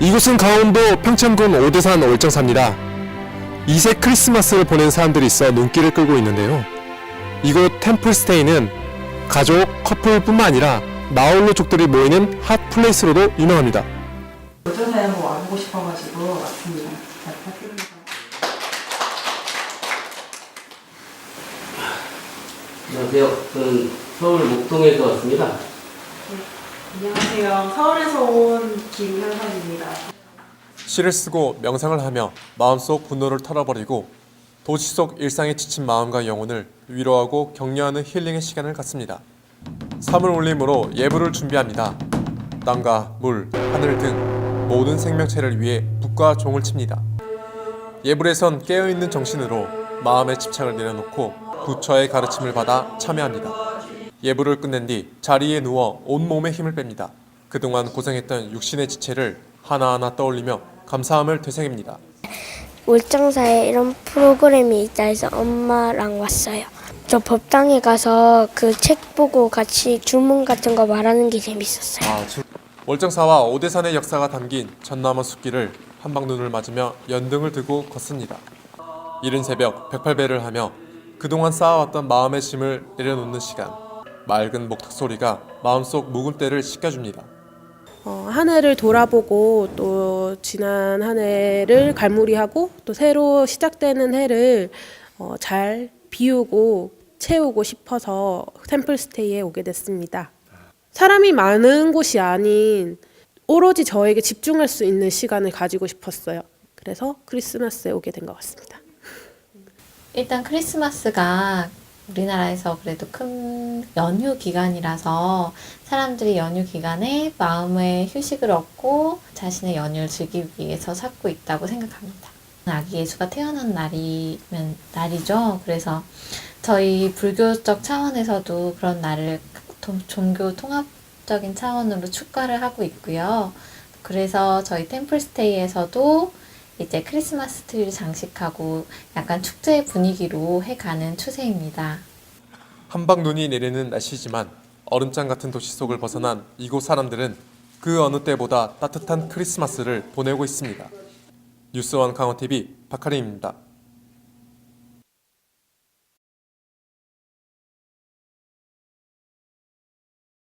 이곳은 강원도 평창군 오대산 월정사입니다. 이색 크리스마스를 보낸 사람들이 있어 눈길을 끌고 있는데요. 이곳 템플스테이는 가족, 커플뿐만 아니라 마을로족들이 모이는 핫 플레이스로도 유명합니다. 월정사에 한번 와보고 싶어가지고 왔습니다. 잘 부탁드립니다. 안녕하세요. 저는 서울 목동에서 왔습니다. 안녕하세요. 서울에서 온 김현선입니다. 시를 쓰고 명상을 하며 마음속 분노를 털어버리고 도시 속 일상에 지친 마음과 영혼을 위로하고 격려하는 힐링의 시간을 갖습니다. 사물 올림으로 예불을 준비합니다. 땅과 물, 하늘 등 모든 생명체를 위해 북과 종을 칩니다. 예불에선 깨어있는 정신으로 마음의 집착을 내려놓고 부처의 가르침을 받아 참여합니다. 예불을 끝낸 뒤 자리에 누워 온몸에 힘을 뺍니다. 그동안 고생했던 육신의 지체를 하나하나 떠올리며 감사함을 되새깁니다. 울정사에 이런 프로그램이 있다 해서 엄마랑 왔어요. 저 법당에 가서 그 책 보고 같이 주문 같은 거 말하는 게 재밌었어요. 월정사와 오대산의 역사가 담긴 전나무 숲길을 한방눈을 맞으며 연등을 들고 걷습니다. 이른 새벽 108배를 하며 그동안 쌓아왔던 마음의 짐을 내려놓는 시간. 맑은 목탁 소리가 마음속 묵은 때를 씻겨줍니다. 어, 한 해를 돌아보고 또 지난 한 해를 갈무리하고 또 새로 시작되는 해를 어, 잘 비우고 채우고 싶어서 템플 스테이에 오게 됐습니다. 사람이 많은 곳이 아닌 오로지 저에게 집중할 수 있는 시간을 가지고 싶었어요. 그래서 크리스마스에 오게 된 것 같습니다. 일단 크리스마스가 우리나라에서 그래도 큰 연휴 기간이라서 사람들이 연휴 기간에 마음의 휴식을 얻고 자신의 연휴를 즐기기 위해서 찾고 있다고 생각합니다. 아기 예수가 태어난 날이면 날이죠. 그래서 저희 불교적 차원에서도 그런 날을 동- 종교 통합적인 차원으로 축가를 하고 있고요. 그래서 저희 템플스테이에서도 이제 크리스마스 트리를 장식하고 약간 축제 분위기로 해가는 추세입니다. 한방 눈이 내리는 날씨지만 얼음장 같은 도시 속을 벗어난 이곳 사람들은 그 어느 때보다 따뜻한 크리스마스를 보내고 있습니다. 뉴스원 강원TV 박하림입니다.